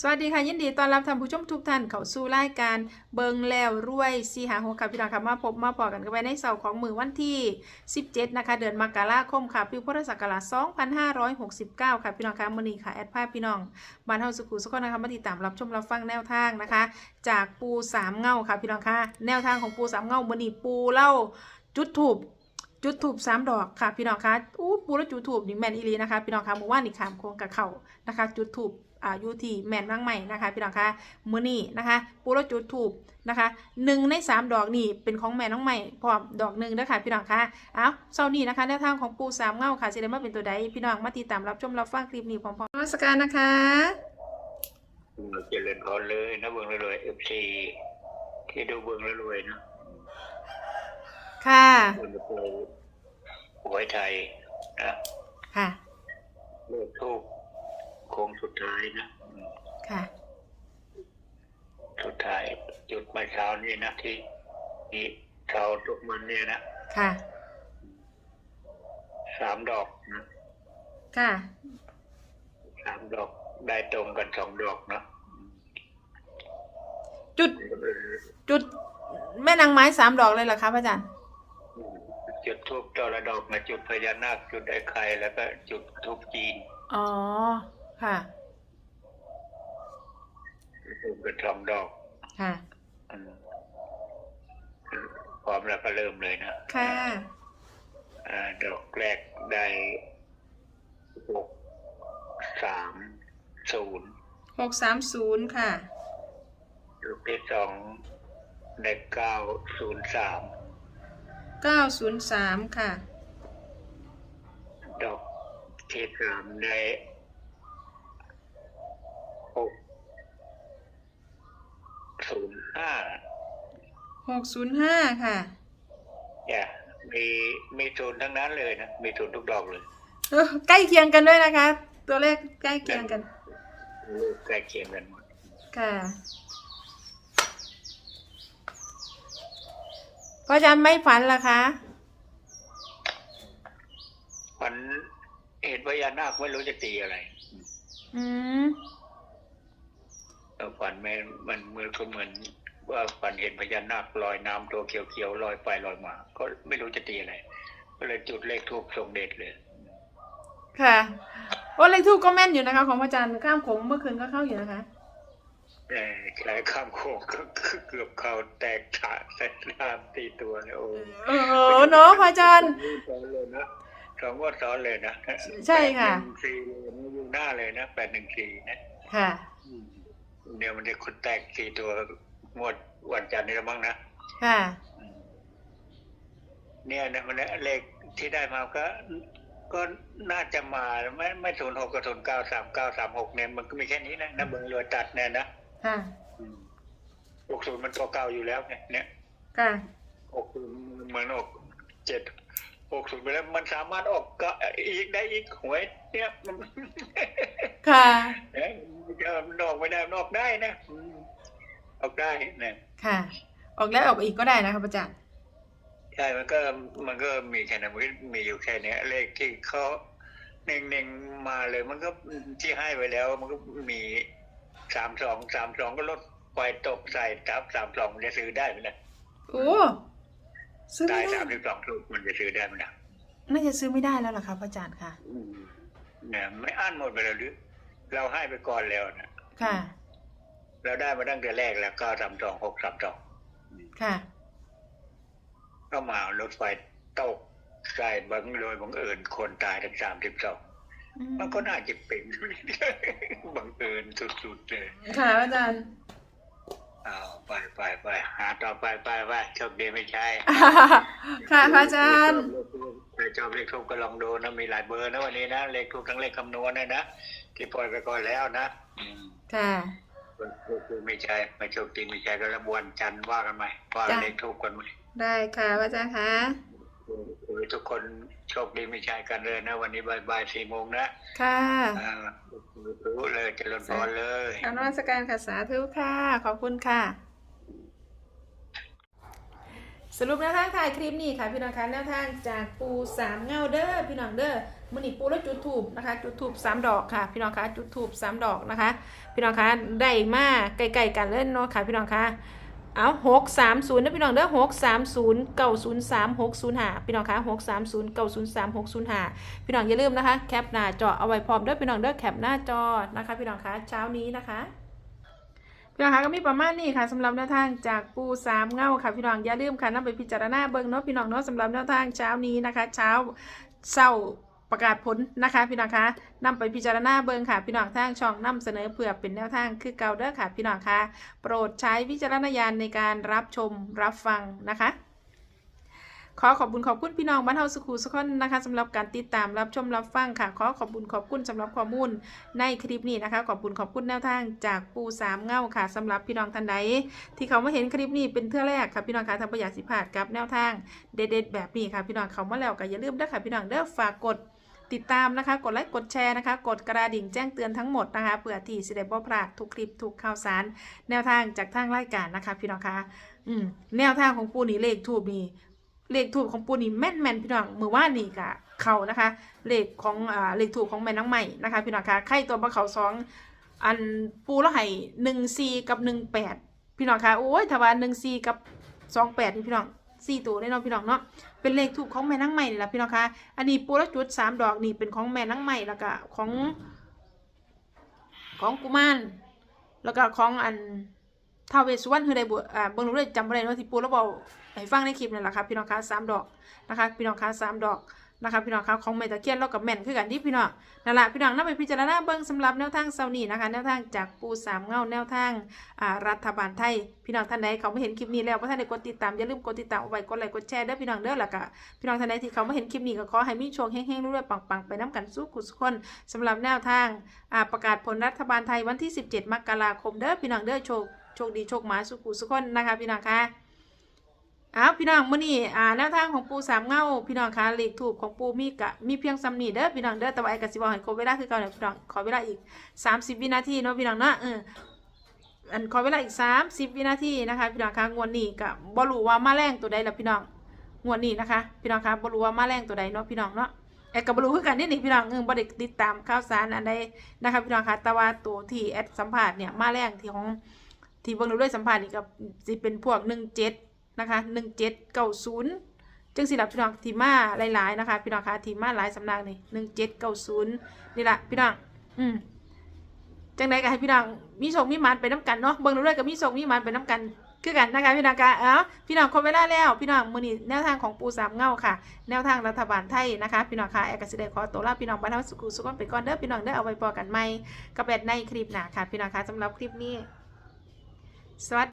สวัสดีค่ะ ยินดีต้อนรับท่านผู้ชมทุกท่านเข้าสู่รายการเบิงแล้วรวยสีหาหัวค่ะพี่น้องค่ะมาพบมาพอกันกันไปในเสาร์ของมือวันที่ 17 นะคะ เดือนมกราคมค่ะปีพุทธศักราช2569 ค่ะพี่น้องค่ะมือนี้ค่ะ แอดภาพพี่น้องบ้านเฮาสุขุสุขนะคะมาติดตามรับชมรับฟังแนวทางนะคะ จากปูสามเงาค่ะพี่น้องค่ะแนวทางของปูสามเงามือนี้ปูเล่าจุดถูบจุดถูบสามดอกค่ะพี่น้องคะอู้ปูแล้วจุดถูบนี่แมนอีลีนะคะพี่น้องคะเมื่อวานนี่ขามโคงกับเข่านะคะ จุดถูบ อ่าอยู่ที่แมนบางใหม่นะคะพี่น้องคะมื้อนี้นะคะปูแล้วจุดถูบนะคะหนึ่งในสามดอกนี่เป็นของแม่น้องใหม่พร้อมดอกหนึ่งเด้อค่ะพี่น้องคะเอาเช้านี้นะคะแนวทางของปูสามเงาค่ะสิได้มาเป็นตัวใดพี่น้องมาติดตามรับชมรับฟังคลิปนี้พร้อมๆนมัสการนะคะเจริญพรเลยนะเบืองรวยเอฟซีที่ดูเบืองรวยนะค่ะเบืองรวยหวยไทยนะค่ะเลิกทูกโค้งสุดท้ายนะอืมค่ะ สุดท้ายจุดเมาเช้านี่นะที่ที่เช้าทุกมันเนี่ยนะค่ะสามดอกนะค่ะสามดอกได้ตรงกันสองดอกนะจุด จุด แม่นางไม้สามดอกเลยเหรอคะพระอาจารย์ จุดทูบตอละดอกนะจุดพญานาคจุดไอ้ไข่แล้วก็จุดทูบจีน อ๋อ ค่ะ ตรงกัน สองดอกค่ะอืมพร้อมแล้วก็เริ่มเลยนะค่ะอ่าดอกแรกได้หกสามศูนย์หกสามศูนย์ค่ะดอกที่สองได้เก้าศูนย์สามเก้าศูนย์สามค่ะ ดอกที่สามได้หก ศูนย์ห้าหกศูนย์ห้าค่ะ เนี่ยมีมีศูนย์ทั้งนั้นเลยนะมีศูนย์ทุกดอกเลยเออใกล้เคียงกันด้วยนะคะ ตัวเลขใกล้เคียงกัน ลูกใกล้เคียงกันหมดค่ะพระอาจารย์ไม่ฝันเหรอคะมันเห็นพญานาคไม่รู้จะตีอะไร อืมเออ ฝันแม่มันเหมือนก็เหมือนว่าฝันเห็นพญานาคลอยน้ำตัวเขียวๆลอยไปลอยมา ก็ไม่รู้จะตีอะไรก็เลยจุดเลขทูบทรงเดชเลย ค่ะว่าเลขทูกก็แม่นอยู่นะคะ ของพระอาจารย์ข้ามโขงเมื่อคืนก็เข้าอยู่นะคะแต่ใช้ข้ามโค้งก็เกือบเข่าแตกขาดใส่น้ำตีตัวเลยโอ้เออเนาะพระอาจารย์ซ้อนเลยนะสองงวดซ้อนเลยนะ ใช่ค่ะแปดหนึ่งสี่เลยนะอยู่หน้าเลยนะแปดหนึ่งสี่นะ ค่ะอืม เดี๋ยวมันจะคนแตกสี่ตัวงวดวันจันทร์นี่ละมั้งนะค่ะ เนี่ยนะมันเลขที่ได้มาก็ ก็น่าจะมาไม่ไม่ศูนย์หกกับศูนย์เก้าสามเก้าสามหกเนี่ยมันก็มีแค่นี้นะนะเบิงเรือตัดเนี่ยนะค่ะหกศูนย์มันตัวเก่าอยู่แล้วเนี่ยเนี่ยค่ะหกศูนย์เหมือนออกเจ็ดหกศูนย์ไปแล้วมันสามารถออกก็อีกได้อีกหวยเนี่ยมันค่ะ เอ๊ะมันออกไม่ได้มันออกได้นะอืมออกได้เนี่ยค่ะ ออกแล้วออกอีกก็ได้นะคะพระอาจารย์ใช่มันก็มันก็มีแค่นั้นมันก็มีอยู่แค่เนี้ยเลขที่เขาเน่งเน่งๆมาเลย มันก็ที่ให้ไปแล้ว มันก็มีสามสองสามสองก็ลดไฟตกใส่ทับสามสองมันจะซื้อได้ไหมนะโอ้ซื้อได้ไม่ได้สามสิบสองถูกมันจะซื้อได้ไหมนะน่าจะซื้อไม่ได้แล้วเหรอคะพระอาจารย์ค่ะอืมเนี่ยไม่อ่านหมดไปแล้วหรือ เราให้ไปก่อนแล้วนะค่ะ เราได้มาตั้งแต่แรกแล้วเก้าสามสองหกสามสองค่ะ ก็มารถไฟตกใส่บังโดยบังเอิญคนตายทั้งสามสิบสองอืมมันก็น่าจะเป็นบังเอิญสุดๆเลย ค่ะพระอาจารย์ อ้าวไปไปไปหาต่อไปไปไปโชคดีไม่ใช่ค่ะพระอาจารย์ใครชอบเลขทูกก็ลองดูนะมีหลายเบอร์นะวันนี้นะเลขทูกทั้งเลขคำนวณเนี่ยนะที่ปล่อยไปก่อนแล้วนะอืมค่ะโชคดีไม่ใช่ไม่โชคดีไม่ใช่ก็ระบวนจันทร์ว่ากันใหม่ว่าจ้ะเลขทูกกันใหม่ได้ค่ะพระอาจารย์คะขอให้ ทุกคนโชคดีม่ใช่กันเลยนะ วันนี้บ่ายบ่ายสี่โมงนะ ค่ะรู้เลยเจริญพรเลยการนมัสการค่ะสาธุค่ะ ขอบคุณค่ะ สรุปแนวทางถ่ายคลิปนี้ค่ะ พี่น้องคะแนวทางจากปูสามเงาเด้อพี่น้องเด้อมือนีปูแล้วจุดถูบนะคะ จุดถูบสามดอกค่ะ พี่น้องคะจุดถูบสามดอกนะคะ พี่น้องคะได้มาใกลๆกันเล่นเนาะค่ะ พี่น้องคะ เอาหกสามศูนย์นะพี่น้องเด้อหกสามศูนย์เก้าศูนย์สามหกศูนย์ห้าพี่น้องคะหกสามศูนย์เก้าศูนย์สามหกศูนย์ห้าพี่น้องอย่าลืมนะคะ แคปหน้าจอเอาไว้พร้อมเด้อพี่น้องเด้อแคปหน้าจอนะคะ พี่น้องคะเช้านี้นะคะพี่น้องคะก็มีประมาณนี้ค่ะสำหรับแนวทางจากปูสามเงาค่ะพี่น้องอย่าลืมค่ะนำไปพิจารณาเบิ่งเนาะพี่น้องเนาะสำหรับแนวทางเช้านี้นะคะ เช้าเศร้า ประกาศผลนะคะพี่น้องคะนำไปพิจารณาเบิงค่ะพี่น้องทางช่องนำเสนอเพื่อเป็นแนวทางคือเก่าเด้อค่ะพี่น้องคะโปรดใช้วิจารณญาณในการรับชมรับฟังนะคะ ขอขอบคุณขอบคุณพี่น้องบ้านเฮาสุขุสุขคนนะคะสำหรับการติดตามรับชมรับฟังค่ะ ขอขอบคุณขอบคุณสำหรับข้อมูลในคลิปนี้นะคะ ขอบคุณขอบคุณแนวทางจากปูสามเง่าค่ะสำหรับพี่น้องท่านใดที่เขามาเห็นคลิปนี้เป็นเทื่อแรกค่ะพี่น้องคะทางประหยัดสิพลาดกับแนวทางเด็ดๆแบบนี้ค่ะพี่น้องเขามาแล้วก็อย่าลืมเด้อค่ะพี่น้องเด้อฝากกด ติดตามนะคะ กดไลค์กดแชร์นะคะ กดกระดิ่งแจ้งเตือนทั้งหมดนะคะเพื่อที่สิได้บ่พลาดทุกคลิปทุกข่าวสาร แนวทางจากทางรายการนะคะ พี่น้องคะอืมแนวทางของปูนี่เลขทูบนี่เลขทูบของปูนี่แม่นแม่นพี่น้องมือว่านนี่กะเขานะคะ เลขของอ่าเลขถูกของแม่น้องใหม่นะคะ พี่น้องคะไข่ตัวปลาเขาสองอันปูแล้วให้หนึ่งสี่กับหนึ่งแปดพี่น้องคะโอ้ยถ้าว่าหนึ่งสี่กับสองแปดนี่พี่น้อง สี่ตัวแน่นอนพี่น้องเนาะเป็นเลขถูกของแม่นางใหม่นี่แหละพี่น้องคะอันนี้ปูและจุดสามดอกนี่เป็นของแม่นางใหม่แล้วก็ของ ของกุมารแล้วก็ของอันท้าวเวสสุวรรณคือได้บวชอ่าเบิ้งรู้เลยจำบ่ได้เนาะที่ปูแล้วบอกให้ฟังในคลิปนั่นแหละครับพี่น้องคะสามดอกนะคะพี่น้องคะสามดอก นะคะพี่น้องคะของแม่ตะเคียนเรากับแม่นคือกันที่พี่น้องนั่นแหละพี่น้องนำไปพิจารณาเบิ่งสำหรับแนวทางเซานี่นะคะ แนวทางจากปูสามเงาแนวทางรัฐบาลไทยพี่น้องท่านใดเขาไม่เห็นคลิปนี้แล้วเพราะท่านใดกดติดตามอย่าลืมกดติดตามเอาไว้กดไลค์กดแชร์เด้อพี่น้องเด้อล้วก็พี่น้องท่านใดที่เขาไม่เห็นคลิปนี้ก็ขอให้มีโชคเฮงๆรู้ด้วยปังๆไปน้ำกันสู้กุศลสำหรับแนวทางประกาศผลรัฐบาลไทยวันที่ 17 มกราคมเด้อพี่น้องเด้อโชคโชคดีโชคหมาสุขุสุขคนนะคะพี่น้องคะ อ้าวพี่น้องมื้อนี้อ่าแนวทางของปูสามเงาพี่น้องคะเลขถูกของปูมีกะมีเพียงซ้ำนีเด้อพี่น้องเด้อแต่ว่าไอ้กสิบอกให้ครบเวลาคือเก่าเนี่ยพี่น้องขอเวลาอีก 30 วินาทีเนาะพี่น้องเนาะเอออันขอเวลาอีก 30 วินาทีนะคะพี่น้องคะงวดนี้กะบ่รู้ว่ามาแรงตัวใดล่ะพี่น้องงวดนี้นะคะ พี่น้องคะบ่รู้ว่ามาแรงตัวใดเนาะพี่น้องเนาะแอดก็บ่รู้คือกันนี่นี่พี่น้องเออบ่ได้ติดตามข่าวสารอันใดนะคะพี่น้องคะแต่ว่าตัวที่แอดสัมภาษณ์เนี่ยมาแรงที่ของที่เบิ่งดูด้วยสัมภาษณ์นี่ก็สิเป็นพวก17น นะคะหนึ่งเจ็ดเก้าศูนย์จึงสิรับพี่น้องทีมาหลายๆนะคะพี่น้องคะทีมาหลายสำนักนี่หนึ่งเจ็ดเก้าศูนย์นี่แหละพี่น้องอืมจังไดก็ให้พี่น้องมีโชคมีมันไปน้ำกันเนาะเบิ่งดูด้วยกับมีโชคมีมันไปน้ำกันคือกันนะคะพี่น้องคะเอ้าพี่น้องครบเวลาแล้ว พี่น้องมือนี้แนวทางของปูสามเงาค่ะ แนวทางรัฐบาลไทยนะคะพี่น้องคะแอกสิเดขอตัวลาพี่น้องบ้านเฮาสุขุสุขนไปก่อนเด้อพี่น้องเด้อเอาไว้พอกันใหม่กับแบบในคลิปหนาค่ะ พี่น้องคะสำหรับคลิปนี้สวัสดี